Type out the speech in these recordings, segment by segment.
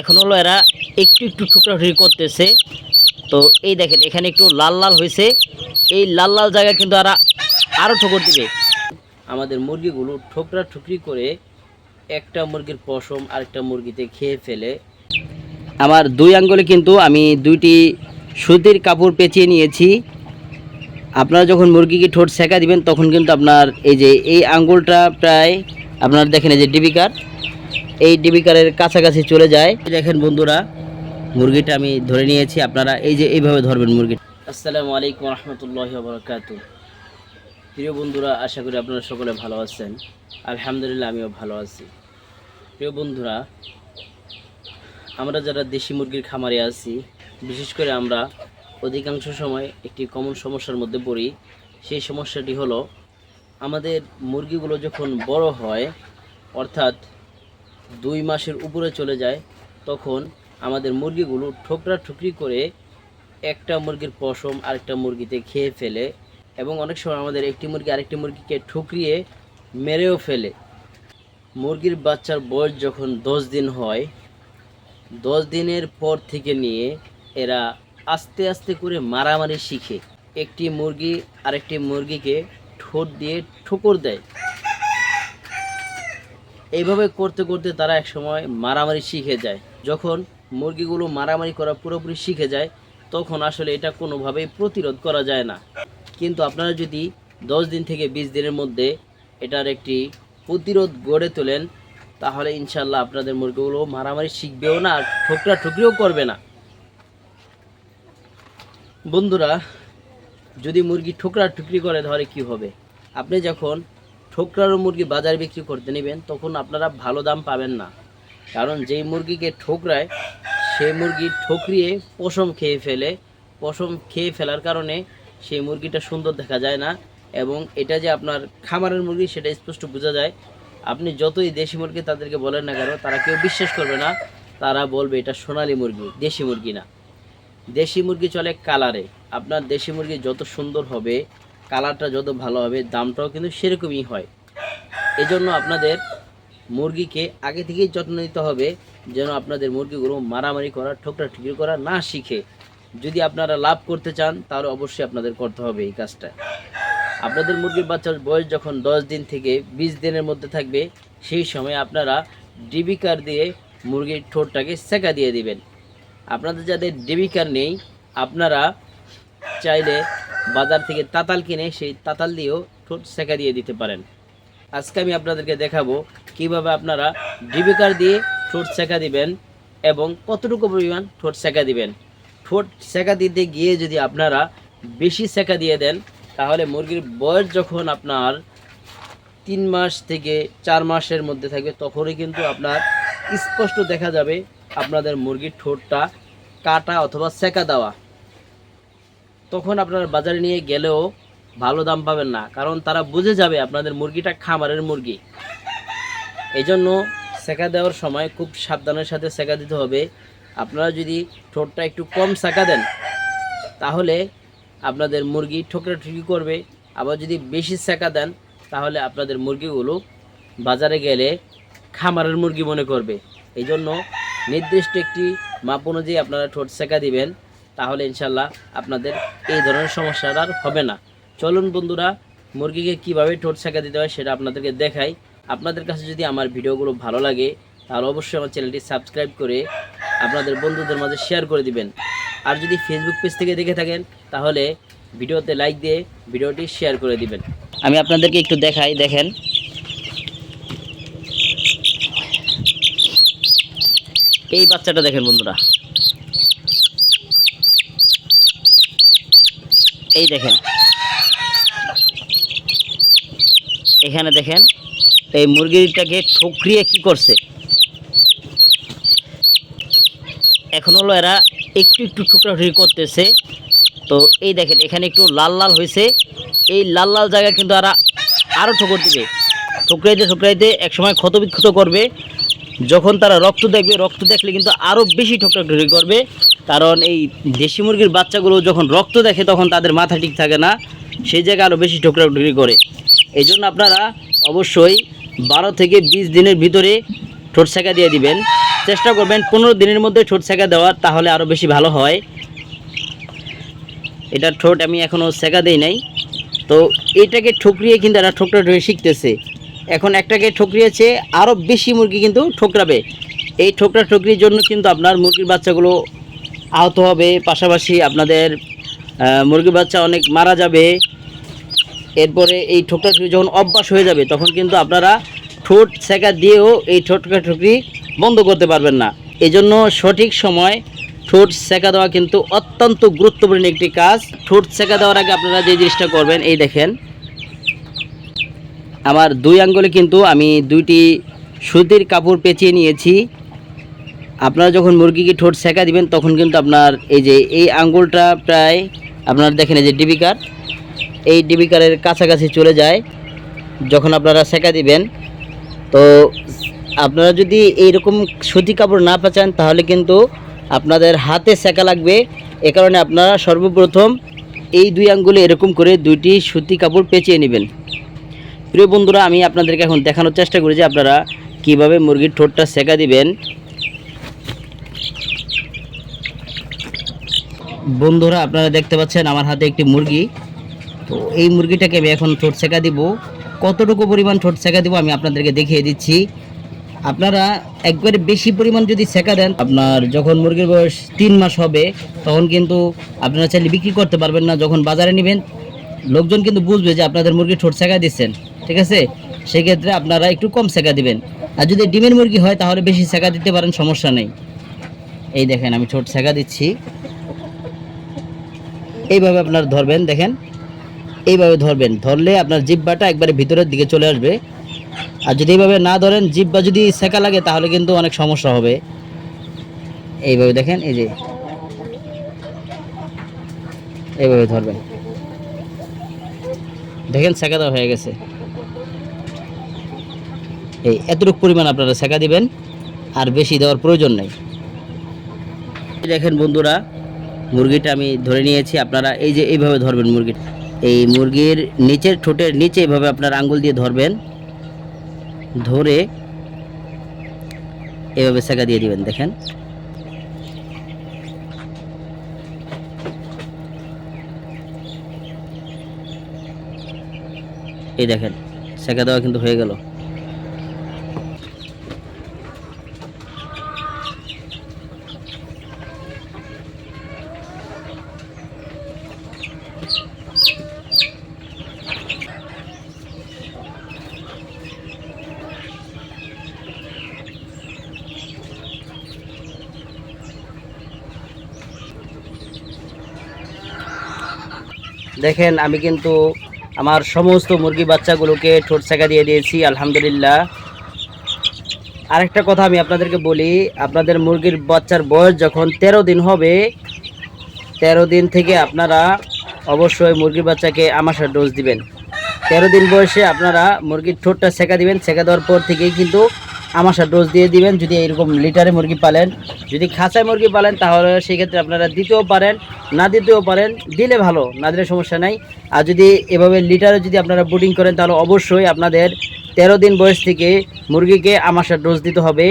এখন হলো এরা একটু একটু টুকরাটুকরি করতেছে। তো এই দেখেন এখানে একটু লাল লাল হয়েছে এই লাল লাল জায়গা কিন্তু এরা আরও ঠোকর দিবে। আমাদের মুরগিগুলো ঠোকরা ঠুকরি করে একটা মুরগির পশম আরেকটা মুরগিতে খেয়ে ফেলে। আমার দুই আঙ্গুলে কিন্তু আমি দুইটি সুতির কাপড় পেঁচিয়ে নিয়েছি। আপনারা যখন মুরগিকে ঠোঁট সেকা দিবেন তখন কিন্তু আপনার এই যে এই আঙ্গুলটা প্রায় আপনার দেখেন এই যে ডিবিকার এই ডিবিকারের কাছাকাছি চলে যায়। দেখেন বন্ধুরা, মুরগিটা আমি ধরে নিয়েছি। আপনারা এই যে এইভাবে ধরবেন মুরগি। আসসালামু আলাইকুম রহমতুল্লাহ বরকাত প্রিয় বন্ধুরা, আশা করি আপনারা সকলে ভালো আছেন। আলহামদুলিল্লাহ, আমিও ভালো আছি। প্রিয় বন্ধুরা, আমরা যারা দেশি মুরগির খামারে আছি, বিশেষ করে আমরা অধিকাংশ সময় একটি কমন সমস্যার মধ্যে পড়ি। সেই সমস্যাটি হলো, আমাদের মুরগিগুলো যখন বড় হয়, অর্থাৎ দুই মাসের উপরে চলে যায়, তখন আমাদের মুরগিগুলো ঠোকরা ঠুকরি করে একটা মুরগির পশম আরেকটা মুরগিতে খেয়ে ফেলে এবং অনেক সময় আমাদের একটি মুরগি আরেকটি মুরগিকে ঠুকরিয়ে মেরেও ফেলে। মুরগির বাচ্চার বয়স যখন দশ দিন হয়, দশ দিনের পর থেকে নিয়ে এরা আস্তে আস্তে করে মারামারি শিখে। একটি মুরগি আরেকটি মুরগিকে ঠোঁট দিয়ে ঠোকর দেয়। এইভাবে করতে করতে তারা এক সময় মারামারি শিখে যায়। যখন মুরগিগুলো মারামারি করা পুরোপুরি শিখে যায়, তখন আসলে এটা কোনোভাবেই প্রতিরোধ করা যায় না। কিন্তু আপনারা যদি দশ দিন থেকে বিশ দিনের মধ্যে এটার একটি প্রতিরোধ গড়ে তোলেন, তাহলে ইনশাল্লাহ আপনাদের মুরগিগুলো মারামারি শিখবেও না, আর ঠোকরা ঠুকরিও করবে না। বন্ধুরা, যদি মুরগি ঠোকরা ঠুকরি করে, তাহলে কি হবে? আপনি যখন ঠোকরারও মুরগি বাজারে বিক্রি করতে নেবেন, তখন আপনারা ভালো দাম পাবেন না। কারণ যেই মুরগিকে ঠোকরায় সেই মুরগি ঠোকরিয়ে পশম খেয়ে ফেলে। পশম খেয়ে ফেলার কারণে সেই মুরগিটা সুন্দর দেখা যায় না এবং এটা যে আপনার খামারের মুরগি, সেটা স্পষ্ট বোঝা যায়। আপনি যতই দেশি মুরগি তাদেরকে বলেন না কেন, তারা কেউ বিশ্বাস করবে না। তারা বলবে, এটা সোনালী মুরগি, দেশি মুরগি না। দেশি মুরগি চলে কালারে। আপনার দেশি মুরগি যত সুন্দর হবে কালারটা যত ভালো হবে, দামটাও কিন্তু সেরকমই হয়। এজন্য আপনাদের মুরগিকে আগে থেকেই যত্ন নিতে হবে, যেন আপনাদের মুরগিগুলো মারামারি করা ঠোকরা ঠুকরি করা না শিখে। যদি আপনারা লাভ করতে চান, তাহলে অবশ্যই আপনাদের করতে হবে এই কাজটা। আপনাদের মুরগির বাচ্চার বয়স যখন দশ দিন থেকে বিশ দিনের মধ্যে থাকবে, সেই সময় আপনারা ডিবিকার দিয়ে মুরগির ঠোঁটটাকে সেকা দিয়ে দিবেন। আপনাদের যাদের ডিবিকার নেই, আপনারা চাইলে বাজার থেকে তাতাল কিনে সেই তাতাল দিয়েও ঠোঁট সেকা দিয়ে দিতে পারেন। আজকে আমি আপনাদেরকে দেখাবো কীভাবে আপনারা ডিবিকার দিয়ে ঠোঁট সেকা দিবেন এবং কতটুকু পরিমাণ ঠোঁট সেকা দিবেন। ঠোঁট সেকা দিতে গিয়ে যদি আপনারা বেশি সেকা দিয়ে দেন, তাহলে মুরগির বয়স যখন আপনার তিন মাস থেকে চার মাসের মধ্যে থাকবে, তখনই কিন্তু আপনার স্পষ্ট দেখা যাবে আপনাদের মুরগির ঠোঁটটা কাটা অথবা সেকা দেওয়া। তখন আপনার বাজারে নিয়ে গেলেও ভালো দাম পাবেন না, কারণ তারা বুঝে যাবে আপনাদের মুরগিটা খামারের মুরগি। এই জন্য সেকা দেওয়ার সময় খুব সাবধানের সাথে সেকা দিতে হবে। আপনারা যদি ঠোঁটটা একটু কম সেকা দেন, তাহলে আপনাদের মুরগি ঠোকরা ঠুকি করবে। আবার যদি বেশি সেকা দেন, তাহলে আপনাদের মুরগিগুলো বাজারে গেলে খামারের মুরগি মনে করবে। এই জন্য নির্দিষ্ট একটি মাপ অনুযায়ী আপনারা ঠোঁট সেকা দিবেন। তাহলে ইনশাল্লাহ আপনাদের এই ধরনের সমস্যাটা আর হবে না। চলুন বন্ধুরা, মুরগিকে কীভাবে ঠোঁট সেকা দিতে হয় সেটা আপনাদেরকে দেখাই। আপনাদের কাছে যদি আমার ভিডিওগুলো ভালো লাগে, তাহলে অবশ্যই আমার চ্যানেলটি সাবস্ক্রাইব করে আপনাদের বন্ধুদের মাঝে শেয়ার করে দিবেন। আর যদি ফেসবুক পেজ থেকে দেখে থাকেন, তাহলে ভিডিওতে লাইক দিয়ে ভিডিওটি শেয়ার করে দিবেন। আমি আপনাদেরকে একটু দেখাই, দেখেন। এই বাচ্চাটা দেখেন বন্ধুরা। এই দেখেন। এখানে দেখেন এই মুরগিটাকে ঠুকরিয়ে কি করছে? এখন হলো এরা একটু একটু টুকরাটুকরি করতেছে। তো এই দেখেন, এখানে একটু লাল লাল হয়েছে। এই লাল লাল জায়গা কিন্তু এরা আরও ঠোকর দিবে। ঠুকরাইতে ঠুকরাইতে একসময় ক্ষত বিক্ষত করবে। যখন তারা রক্ত দেখবে, রক্ত দেখলে কিন্তু আরও বেশি ঠোকরাটুকরি করবে। কারণ এই দেশি মুরগির বাচ্চাগুলো যখন রক্ত দেখে তখন তাদের মাথা ঠিক থাকে না, সেই জায়গায় আরও বেশি ঠোকরাটুকরি করে। এই জন্য আপনারা অবশ্যই বারো থেকে বিশ দিনের ভিতরে ঠোঁট সেকা দিয়ে দিবেন। চেষ্টা করবেন পনেরো দিনের মধ্যে ঠোঁট সেকা দেওয়ার, তাহলে আরও বেশি ভালো হয়। এটা ঠোঁট আমি এখনও সেকা দেই নাই। তো এটাকে ঠুকরিয়ে কিন্তু এরা ঠোকরা ঠুকরে শিখতেছে। এখন একটাকে ঠুকরিয়েছে আরও বেশি মুরগি কিন্তু ঠোকরাবে। এই ঠোকরা ঠুকরির জন্য কিন্তু আপনার মুরগির বাচ্চাগুলো আহত হবে। পাশাপাশি আপনাদের আহ, মুরগির বাচ্চা অনেক মারা যাবে। এরপরে এই ঠোকরা ঠুকরি যখন অভ্যাস হয়ে যাবে তখন কিন্তু আপনারা ঠোঁট সেকা দিয়েও এই ঠোঁটকা ঠুকরি বন্ধ করতে পারবেন না। এই জন্য সঠিক সময় ঠোঁট সেকা দেওয়া কিন্তু অত্যন্ত গুরুত্বপূর্ণ একটি কাজ। ঠোঁট সেকা দেওয়ার আগে আপনারা যে জিনিসটা করবেন এই দেখেন। আমার দুই আঙ্গুলে কিন্তু আমি দুইটি সুতির কাপড় পেঁচিয়ে নিয়েছি। আপনারা যখন মুরগিকে ঠোঁট সেকা দিবেন, তখন কিন্তু আপনার এই যে, এই আঙ্গুলটা প্রায় আপনারা দেখেন এই যে ডিবিকার এই ডিবিকারের কাছাকাছি চলে যায় যখন আপনারা সেকা দিবেন। তো আপনারা যদি এইরকম সুতি কাপড় না পাচান, তাহলে কিন্তু আপনাদের হাতে সেকা লাগবে। এ কারণে আপনারা সর্বপ্রথম এই দুই আঙ্গুলে এরকম করে দুইটি সুতি কাপড় পেঁচিয়ে নেবেন। প্রিয় বন্ধুরা, আমি আপনাদেরকে এখন দেখানোর চেষ্টা করি যে আপনারা কীভাবে মুরগির ঠোঁটটা সেকা দিবেন। বন্ধুরা, আপনারা দেখতে পাচ্ছেন আমার হাতে একটি মুরগি। তো এই মুরগিটাকে আমি এখন ঠোঁট সেকা দিব। কতটুকু পরিমাণ ঠোঁট সেকা দিব আমি আপনাদেরকে দেখিয়ে দিচ্ছি। আপনারা একবারে বেশি পরিমাণ যদি সেকা দেন, আপনার যখন মুরগির বয়স তিন মাস হবে, তখন কিন্তু আপনারা চাইলে বিক্রি করতে পারবেন না। যখন বাজারে নেবেন, লোকজন কিন্তু বুঝবে যে আপনাদের মুরগি ঠোঁট সেকা দিচ্ছেন। ঠিক আছে? সেক্ষেত্রে আপনারা একটু কম সেকা দিবেন। আর যদি ডিমের মুরগি হয়, তাহলে বেশি সেকা দিতে পারেন, সমস্যা নেই। এই দেখেন, আমি ঠোঁট সেকা দিচ্ছি। এইভাবে আপনার ধরবেন, দেখেন। এইভাবে ধরবেন, ধরলে আপনার জিব্বাটা একবারে ভিতরের দিকে চলে আসবে। আর যদি এইভাবে না ধরেন জিব্বা যদি সেকা লাগে, তাহলে কিন্তু অনেক সমস্যা হবে। এইভাবে দেখেন, এই যে। এইভাবে ধরবেন। দেখেন, সেকা দেওয়া হয়ে গেছে। এই, এতটুকু পরিমাণ আপনারা সেকা দিবেন, আর বেশি দেওয়ার প্রয়োজন নেই। দেখেন বন্ধুরা মুরগিটা আমি ধরে নিয়েছি, আপনারা এই যে এইভাবে ধরবেন মুরগির এই মুরগির নিচের ঠোঁটের নিচে এইভাবে আপনার আঙ্গুল দিয়ে ধরবেন, ধরে এভাবে সেকা দিয়ে দিবেন, দেখেন। এই দেখেন সেকা দেওয়া কিন্তু হয়ে গেল। দেখেন, আমি কিন্তু আমার সমস্ত মুরগি বাচ্চাগুলোকে ঠোঁট সেকা দিয়ে দিয়েছি, আলহামদুলিল্লাহ। আরেকটা কথা আমি আপনাদেরকে বলি, আপনাদের মুরগির বাচ্চার বয়স যখন তেরো দিন হবে, তেরো দিন থেকে আপনারা অবশ্যই মুরগির বাচ্চাকে আমাশার ডোজ দিবেন। তেরো দিন বয়সে আপনারা মুরগির ঠোঁটটা সেকা দিবেন সেকা দেওয়ার পর থেকেই কিন্তু আমাশার ডোজ দিয়ে দিবেন। যদি এরকম লিটারে মুরগি পালেন, যদি খাঁচায় মুরগি পালেন, তাহলে সেক্ষেত্রে আপনারা দিতেও পারেন, না দিতেও পারেন, দিলে ভালো, না দিলে সমস্যা নাই। আর যদি এভাবে লিটারে যদি আপনারা বুডিং করেন, তাহলে অবশ্যই আপনাদের তেরো দিন বয়স থেকে মুরগিকে আমাশার ডোজ দিতে হবে।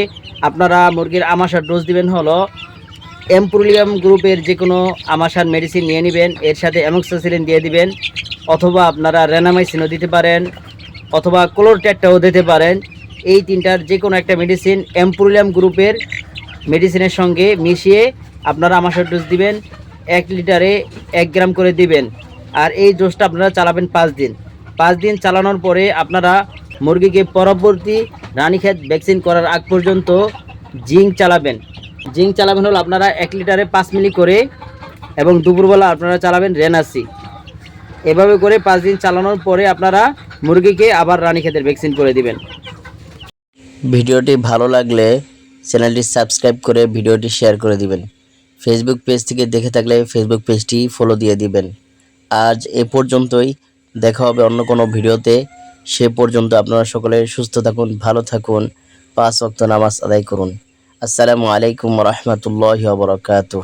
আপনারা মুরগির আমাশার ডোজ দিবেন হলো এমপ্রোলিয়াম গ্রুপের যে কোনো আমাশার মেডিসিন নিয়ে নেবেন, এর সাথে অ্যামোক্সাসিলিন দিয়ে দিবেন, অথবা আপনারা রেনামাইসিনও দিতে পারেন, অথবা ক্লোরট্যাটটাও দিতে পারেন। এই তিনটার যে কোনো একটা মেডিসিন এমপ্রোলিয়াম গ্রুপের মেডিসিনের সঙ্গে মিশিয়ে আপনারা আমাশার ডোজ দিবেন, এক লিটারে এক গ্রাম করে দিবেন। আর এই ডোজটা আপনারা চালাবেন পাঁচ দিন। পাঁচ দিন চালানোর পরে আপনারা মুরগিকে পরবর্তী রানীক্ষেত ভ্যাকসিন করার আগ পর্যন্ত জিঙ্ক চালাবেন। জিঙ্ক চালাবেন হলো আপনারা এক লিটারে পাঁচ মিলি করে এবং দুপুরবেলা আপনারা চালাবেন রেনাসি। এভাবে করে পাঁচ দিন চালানোর পরে আপনারা মুরগিকে আবার রানীক্ষেতের ভ্যাকসিন করে দিবেন। ভিডিওটি ভালো লাগলে চ্যানেলটি সাবস্ক্রাইব করে ভিডিওটি শেয়ার করে দিবেন। ফেসবুক পেজ থেকে দেখে থাকলে ফেসবুক পেজটি ফলো দিয়ে দিবেন। আজ এ পর্যন্তই। দেখা হবে অন্য কোনো ভিডিওতে। সে পর্যন্ত আপনারা সকলে সুস্থ থাকুন, ভালো থাকুন। পাঁচ ওয়াক্ত নামাজ আদায় করুন। আসসালামু আলাইকুম রহমতুল্লাহ বরকাতুহ।